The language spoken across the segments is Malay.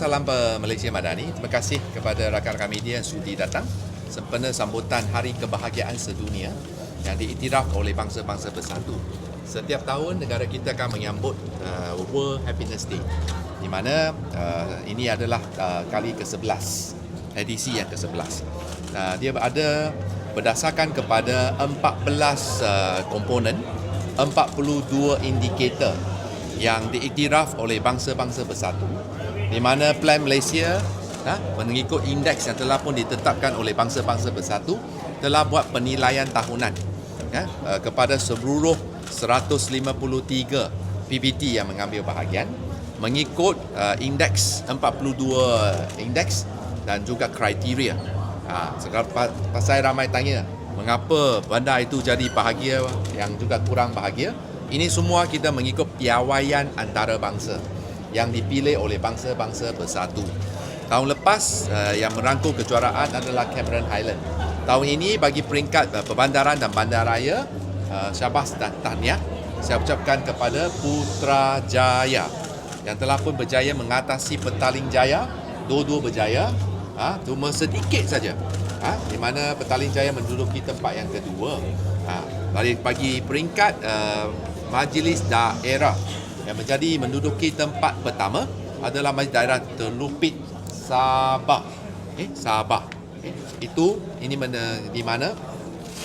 Salam Malaysia Madani. Terima kasih kepada rakan-rakan media yang sudi datang sempena sambutan Hari Kebahagiaan Sedunia yang diiktiraf oleh bangsa-bangsa bersatu. Setiap tahun negara kita akan menyambut uh, World Happiness Day di mana uh, ini adalah uh, kali ke-11 edisi yang ke-11. Uh, dia ada berdasarkan kepada 14 uh, komponen 42 indikator yang diiktiraf oleh bangsa-bangsa bersatu di mana Plan Malaysia ha, mengikut indeks yang telah pun ditetapkan oleh bangsa-bangsa bersatu telah buat penilaian tahunan uh, kepada seluruh 153 PBT yang mengambil bahagian mengikut uh, indeks 42 indeks dan juga kriteria. Ha, sekarang pa- pasal ramai tanya mengapa bandar itu jadi bahagia yang juga kurang bahagia. Ini semua kita mengikut piawaian antarabangsa yang dipilih oleh bangsa-bangsa bersatu. Tahun lepas uh, yang merangkul kejuaraan adalah Cameron Highland. Tahun ini bagi peringkat uh, perbandaran dan bandaraya uh, Syabas dan Tahniah saya ucapkan kepada Putrajaya yang telah pun berjaya mengatasi Petaling Jaya, dua-dua berjaya, ha, cuma sedikit saja. Ha, di mana Petaling Jaya menduduki tempat yang kedua. Ha, bagi, bagi peringkat uh, Majlis Daerah yang menjadi menduduki tempat pertama adalah Majlis Daerah Terlupit Sabah. Eh, Sabah. Eh, itu ini mana, di mana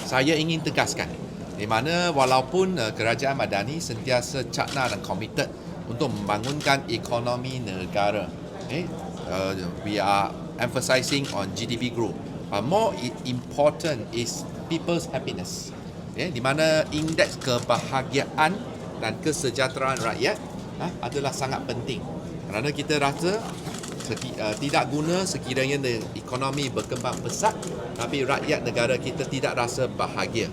saya ingin tegaskan di mana walaupun uh, kerajaan Madani sentiasa cakna dan committed untuk membangunkan ekonomi negara eh uh, we are emphasizing on GDP growth but more important is people's happiness eh di mana indeks kebahagiaan dan kesejahteraan rakyat ah, adalah sangat penting. Kerana kita rasa seki, uh, tidak guna sekiranya ekonomi berkembang pesat tapi rakyat negara kita tidak rasa bahagia.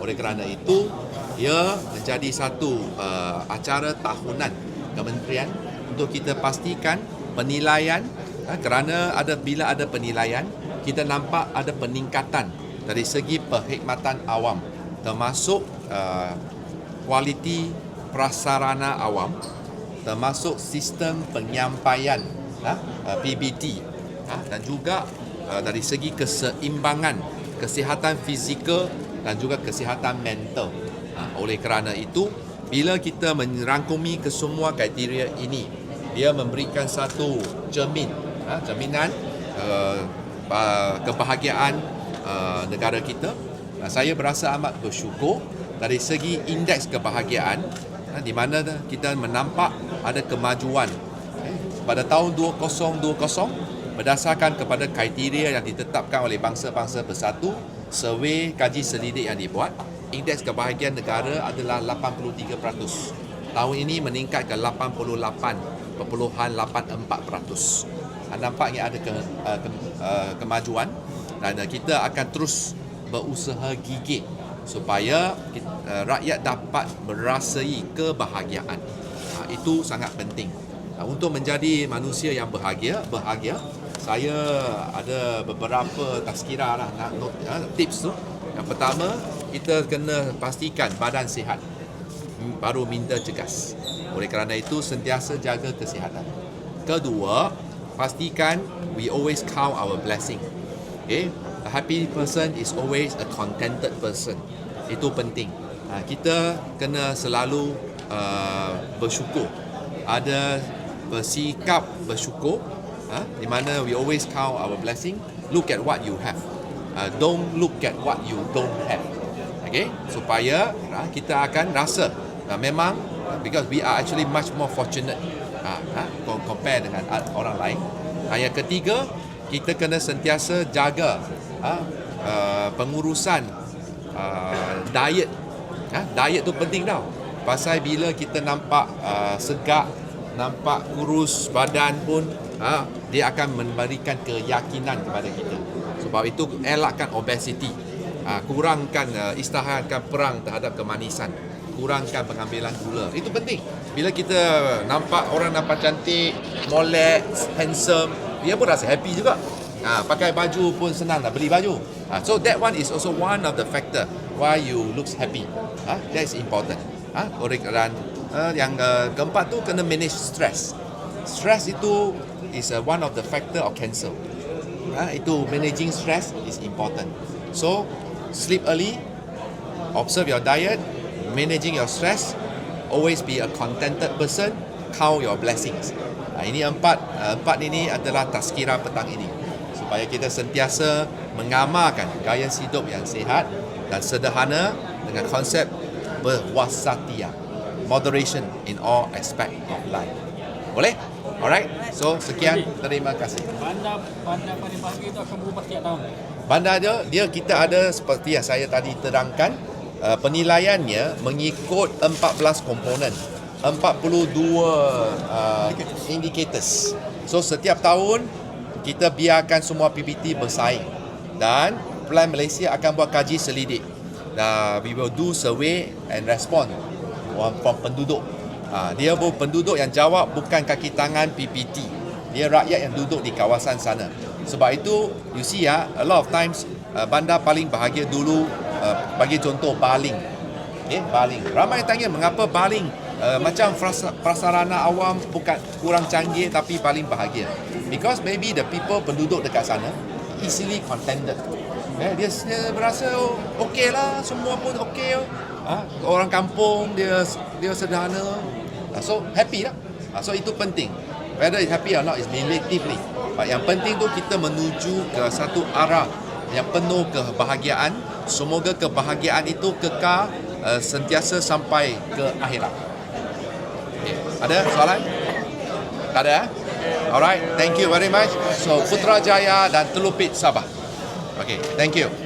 Oleh kerana itu ia menjadi satu uh, acara tahunan kementerian untuk kita pastikan penilaian uh, kerana ada bila ada penilaian kita nampak ada peningkatan dari segi perkhidmatan awam termasuk uh, kualiti prasarana awam termasuk sistem penyampaian ha, uh, PBT ha, dan juga uh, dari segi keseimbangan kesihatan fizikal dan juga kesihatan mental. Ha, oleh kerana itu, bila kita merangkumi kesemua kriteria ini, dia memberikan satu cermin, ha, cerminan uh, ba- kebahagiaan uh, negara kita. Saya berasa amat bersyukur dari segi indeks kebahagiaan ha, di mana kita menampak ada kemajuan eh, pada tahun 2020 berdasarkan kepada kriteria yang ditetapkan oleh bangsa-bangsa bersatu survey kaji selidik yang dibuat indeks kebahagiaan negara adalah 83%. Tahun ini meningkat ke 88.84%. Anda nampaknya ada ke, ke, uh, kemajuan dan kita akan terus berusaha gigih supaya kita, uh, rakyat dapat merasai kebahagiaan. Uh, itu sangat penting. Uh, untuk menjadi manusia yang bahagia, bahagia saya ada beberapa tazkirah lah nak note, uh, tips tu. Yang pertama, kita kena pastikan badan sihat. Hmm, Baru minta cegas. Oleh kerana itu sentiasa jaga kesihatan. Kedua, pastikan we always count our blessing. Okay? Happy person is always a contented person. Itu penting. Ha, kita kena selalu uh, bersyukur. Ada bersikap bersyukur ha, di mana we always count our blessing. Look at what you have. Uh, don't look at what you don't have. Okay? Supaya uh, kita akan rasa uh, memang uh, because we are actually much more fortunate uh, uh, compare dengan uh, orang lain. Uh, yang ketiga, kita kena sentiasa jaga uh, pengurusan uh, diet. Uh, diet tu penting tau. Pasal bila kita nampak uh, segak, nampak kurus badan pun, uh, dia akan memberikan keyakinan kepada kita. Sebab itu elakkan obesity. Uh, kurangkan uh, istiharkan perang terhadap kemanisan. Kurangkan pengambilan gula. Itu penting. Bila kita nampak orang nampak cantik, molek, handsome, dia pun rasa happy juga. Ha, pakai baju pun senang nak beli baju. Ha, so that one is also one of the factor why you looks happy. Ha, that is important. Oleh kerana uh, yang uh, keempat tu kena manage stress. stress itu is a one of the factor of cancer. Ha, itu managing stress is important. So, sleep early, observe your diet, managing your stress, always be a contented person, count your blessings. Ha, ini empat uh, empat ini adalah tazkirah petang ini supaya kita sentiasa mengamalkan gaya hidup yang sihat dan sederhana dengan konsep berwasatiyah, moderation in all aspect of life. Boleh? Alright. So sekian, terima kasih. Bandar bandar paling bahagia itu akan berubah setiap tahun. Bandar dia, dia kita ada seperti yang saya tadi terangkan uh, penilaiannya mengikut 14 komponen 42 uh, indicators so setiap tahun kita biarkan semua PPT bersaing. Dan Plan Malaysia akan buat kaji selidik. Dan we will do survey and respond from penduduk. Uh, dia bu- penduduk yang jawab bukan kaki tangan PPT dia rakyat yang duduk di kawasan sana. Sebab itu you see ya a lot of times uh, bandar paling bahagia dulu uh, bagi contoh baling. Okay, baling. Ramai yang tanya mengapa baling uh, macam prasarana awam bukan kurang canggih tapi paling bahagia. Because maybe the people penduduk dekat sana easily contented. Eh, dia, dia berasa oh, okey lah semua pun okey ha? orang kampung dia dia sederhana. Ah, so happy lah. Ah, so itu penting. Whether it's happy or not is relatively. But yang penting tu kita menuju ke satu arah yang penuh kebahagiaan. Semoga kebahagiaan itu kekal uh, sentiasa sampai ke akhirat. okay. Ada soalan? Tak ada eh? alright thank you very much. So Putrajaya dan Telupit Sabah. Okay thank you